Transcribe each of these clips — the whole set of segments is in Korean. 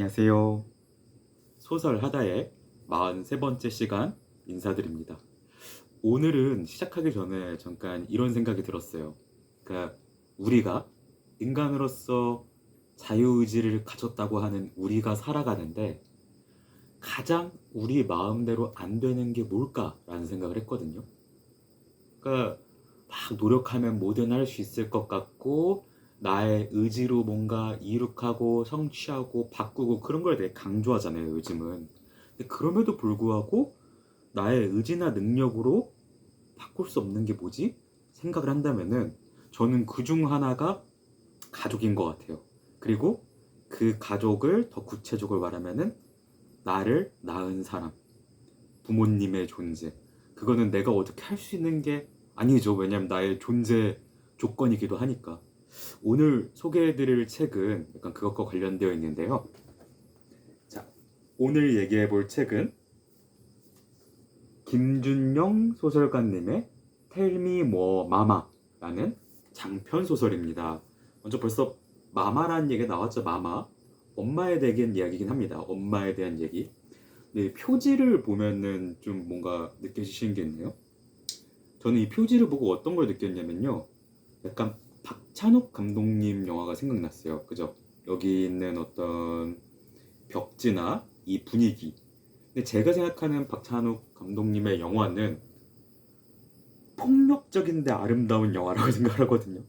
안녕하세요. 소설 하다의 43번째 시간 인사드립니다. 오늘은 시작하기 전에 잠깐 이런 생각이 들었어요. 그러니까 우리가 인간으로서 자유의지를 가졌다고 하는 우리가 살아가는데 가장 우리 마음대로 안 되는 게 뭘까라는 생각을 했거든요. 그러니까 막 노력하면 뭐든 할 수 있을 것 같고 나의 의지로 뭔가 이룩하고 성취하고 바꾸고 그런 걸 되게 강조하잖아요, 요즘은. 근데 그럼에도 불구하고 나의 의지나 능력으로 바꿀 수 없는 게 뭐지? 생각을 한다면은 저는 그 중 하나가 가족인 것 같아요. 그리고 그 가족을 더 구체적으로 말하면은 나를 낳은 사람, 부모님의 존재. 그거는 내가 어떻게 할 수 있는 게 아니죠. 왜냐면 나의 존재 조건이기도 하니까. 오늘 소개해드릴 책은 약간 그것과 관련되어 있는데요. 자, 오늘 얘기해볼 책은 김준영 소설가님의 Me More Mama라는 장편 소설입니다. 먼저 벌써 마마라는 얘기가 나왔죠. 마마. 엄마에 대한 이야기긴 합니다. 엄마에 대한 얘기. 네, 표지를 보면은 좀 뭔가 느껴지시는 게 있네요. 저는 이 표지를 보고 어떤 걸 느꼈냐면요. 약간 박찬욱 감독님 영화가 생각났어요. 그죠? 여기 있는 어떤 벽지나 이 분위기. 근데 제가 생각하는 박찬욱 감독님의 영화는 폭력적인데 아름다운 영화라고 생각하거든요.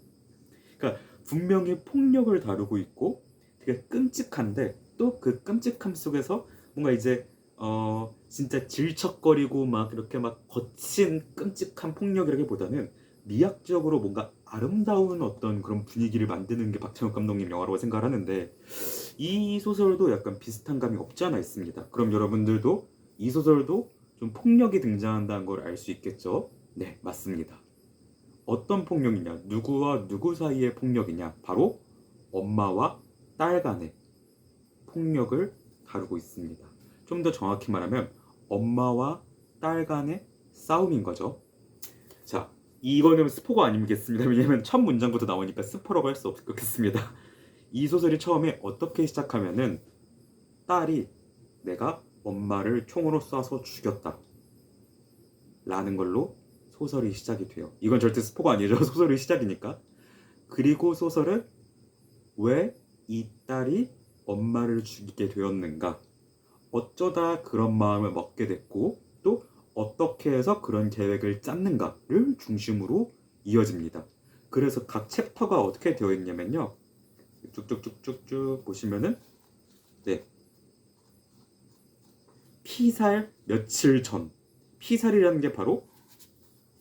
그러니까 분명히 폭력을 다루고 있고 되게 끔찍한데 또 그 끔찍함 속에서 뭔가 이제 어 진짜 질척거리고 막 이렇게 막 거친 끔찍한 폭력이라기보다는 미학적으로 뭔가 아름다운 어떤 그런 분위기를 만드는 게 박찬욱 감독님 영화라고 생각을 하는데 이 소설도 약간 비슷한 감이 없지 않아 있습니다. 그럼 여러분들도 이 소설도 좀 폭력이 등장한다는 걸 알 수 있겠죠? 네, 맞습니다. 어떤 폭력이냐? 누구와 누구 사이의 폭력이냐? 바로 엄마와 딸 간의 폭력을 다루고 있습니다. 좀 더 정확히 말하면 엄마와 딸 간의 싸움인 거죠. 자, 이거는 스포가 아니겠습니다. 왜냐면 첫 문장부터 나오니까 스포라고 할 수 없겠습니다. 이 소설이 처음에 어떻게 시작하면은 딸이 내가 엄마를 총으로 쏴서 죽였다. 라는 걸로 소설이 시작이 돼요. 이건 절대 스포가 아니죠. 소설이 시작이니까. 그리고 소설은 왜 이 딸이 엄마를 죽이게 되었는가? 어쩌다 그런 마음을 먹게 됐고 또 어떻게 해서 그런 계획을 짰는가를 중심으로 이어집니다. 그래서 각 챕터가 어떻게 되어 있냐면요. 쭉쭉쭉쭉쭉 보시면은 네. 피살 며칠 전. 피살이라는 게 바로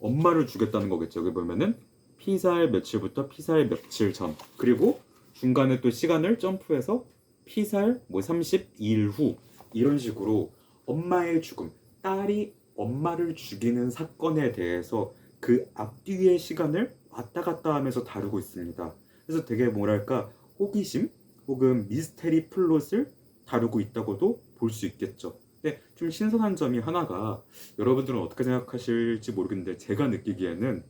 엄마를 죽였다는 거겠죠. 여기 보면은 피살 며칠부터 피살 며칠 전. 그리고 중간에 또 시간을 점프해서 피살 뭐 32일 후 이런 식으로 엄마의 죽음, 딸이 엄마를 죽이는 사건에 대해서 그 앞뒤의 시간을 왔다 갔다 하면서 다루고 있습니다. 그래서 되게 뭐랄까 호기심 혹은 미스테리 플롯을 다루고 있다고도 볼 수 있겠죠. 근데 좀 신선한 점이 하나가 여러분들은 어떻게 생각하실지 모르겠는데 제가 느끼기에는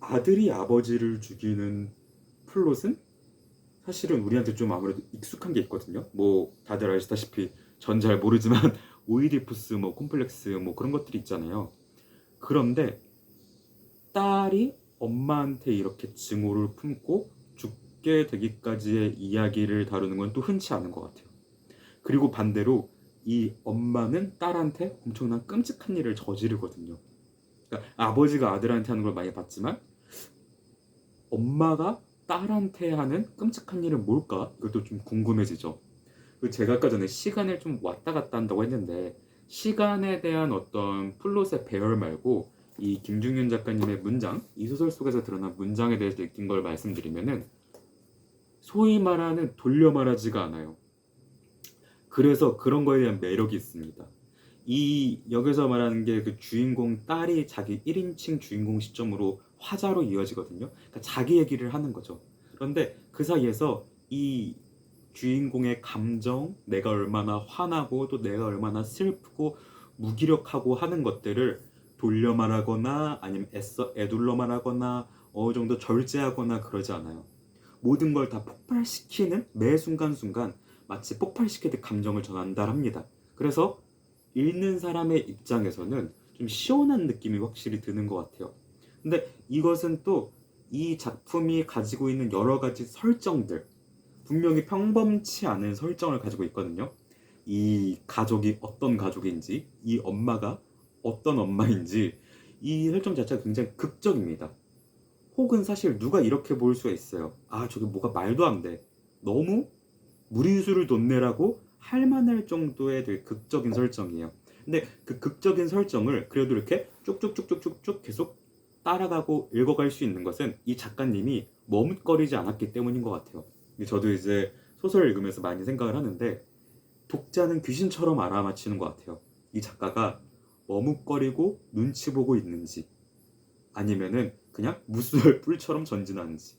아들이 아버지를 죽이는 플롯은 사실은 우리한테 좀 아무래도 익숙한 게 있거든요. 뭐 다들 아시다시피 전 잘 모르지만 오이디푸스 뭐 콤플렉스 뭐 그런 것들이 있잖아요. 그런데 딸이 엄마한테 이렇게 증오를 품고 죽게 되기까지의 이야기를 다루는 건 또 흔치 않은 것 같아요. 그리고 반대로 이 엄마는 딸한테 엄청난 끔찍한 일을 저지르거든요. 그러니까 아버지가 아들한테 하는 걸 많이 봤지만 엄마가 딸한테 하는 끔찍한 일은 뭘까? 그것도 좀 궁금해지죠. 그리고 제가 아까 전에 시간을 좀 왔다 갔다 한다고 했는데 시간에 대한 어떤 플롯의 배열 말고 이 김중현 작가님의 문장, 이 소설 속에서 드러난 문장에 대해서 느낀 걸 말씀드리면은 소위 말하는 돌려 말하지가 않아요. 그래서 그런 거에 대한 매력이 있습니다. 이 여기서 말하는 게 그 주인공 딸이 자기 1인칭 주인공 시점으로 화자로 이어지거든요. 그러니까 자기 얘기를 하는 거죠. 그런데 그 사이에서 이 주인공의 감정, 내가 얼마나 화나고 또 내가 얼마나 슬프고 무기력하고 하는 것들을 돌려 말하거나 아니면 애써 애둘러 말하거나 어느 정도 절제하거나 그러지 않아요. 모든 걸 다 폭발시키는 매 순간순간 마치 폭발시키듯 감정을 전달합니다. 그래서 읽는 사람의 입장에서는 좀 시원한 느낌이 확실히 드는 것 같아요. 근데 이것은 또 이 작품이 가지고 있는 여러 가지 설정들, 분명히 평범치 않은 설정을 가지고 있거든요. 이 가족이 어떤 가족인지, 이 엄마가 어떤 엄마인지, 이 설정 자체가 굉장히 극적입니다. 혹은 사실 누가 이렇게 볼 수가 있어요. 아, 저게 뭐가 말도 안 돼. 너무 무리수를 돋내라고 할 만할 정도의 되게 극적인 설정이에요. 근데 그 극적인 설정을 그래도 이렇게 쭉쭉쭉쭉쭉쭉 계속 따라가고 읽어갈 수 있는 것은 이 작가님이 머뭇거리지 않았기 때문인 것 같아요. 저도 이제 소설을 읽으면서 많이 생각을 하는데 독자는 귀신처럼 알아맞히는 것 같아요. 이 작가가 머뭇거리고 눈치 보고 있는지 아니면은 그냥 무술 뿔처럼 전진하는지.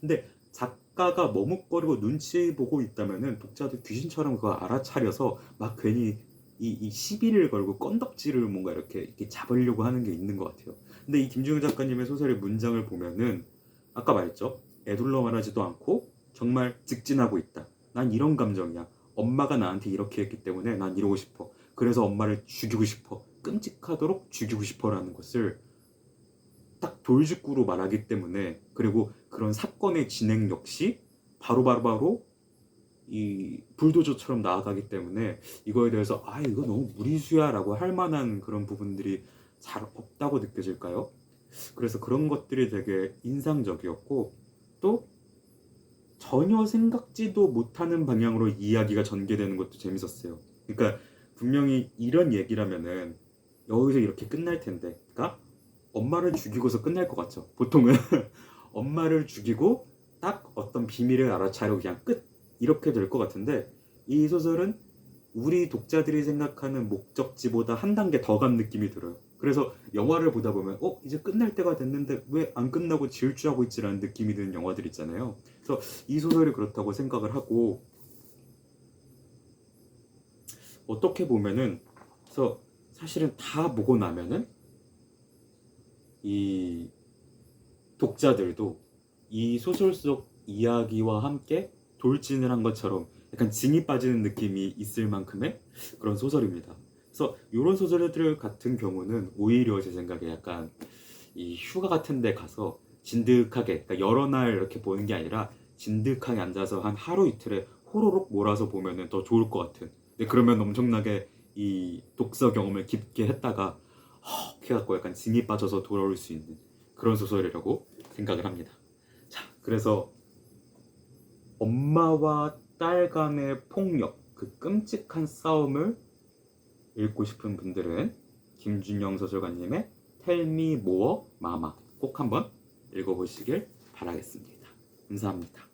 근데 작가가 머뭇거리고 눈치 보고 있다면은 독자도 귀신처럼 그거 알아차려서 막 괜히 이, 이 시비를 걸고 건덕지를 뭔가 이렇게, 이렇게 잡으려고 하는 게 있는 것 같아요. 근데 이 김중현 작가님의 소설의 문장을 보면은 아까 말했죠. 애둘러 말하지도 않고 정말 직진하고 있다. 난 이런 감정이야. 엄마가 나한테 이렇게 했기 때문에 난 이러고 싶어. 그래서 엄마를 죽이고 싶어. 끔찍하도록 죽이고 싶어라는 것을 딱 돌직구로 말하기 때문에 그리고 그런 사건의 진행 역시 바로바로바로 이 불도저처럼 나아가기 때문에 이거에 대해서 아 이거 너무 무리수야라고 할 만한 그런 부분들이 잘 없다고 느껴질까요? 그래서 그런 것들이 되게 인상적이었고 또 전혀 생각지도 못하는 방향으로 이야기가 전개되는 것도 재밌었어요. 그러니까 분명히 이런 얘기라면은 여기서 이렇게 끝날 텐데, 그러니까 엄마를 죽이고서 끝날 것 같죠. 보통은 엄마를 죽이고 딱 어떤 비밀을 알아차리고 그냥 끝 이렇게 될 것 같은데 이 소설은 우리 독자들이 생각하는 목적지보다 한 단계 더 간 느낌이 들어요. 그래서 영화를 보다 보면 어 이제 끝날 때가 됐는데 왜 안 끝나고 질주하고 있지라는 느낌이 드는 영화들 있잖아요. 그래서 이 소설이 그렇다고 생각을 하고 어떻게 보면은 그래서 사실은 다 보고 나면은 이 독자들도 이 소설 속 이야기와 함께 돌진을 한 것처럼 약간 진이 빠지는 느낌이 있을 만큼의 그런 소설입니다. 그래서 이런 소설들 같은 경우는 오히려 제 생각에 약간 이 휴가 같은 데 가서 진득하게 그러니까 여러 날 이렇게 보는 게 아니라 진득하게 앉아서 한 하루 이틀에 호로록 몰아서 보면은 더 좋을 것 같은. 근데 그러면 엄청나게 이 독서 경험을 깊게 했다가 헉 해갖고 약간 진이 빠져서 돌아올 수 있는 그런 소설이라고 생각을 합니다. 자, 그래서 엄마와 딸 간의 폭력, 그 끔찍한 싸움을 읽고 싶은 분들은 김준영 소설가님의 텔미 모어 마마 꼭 한번 읽어보시길 바라겠습니다. 감사합니다.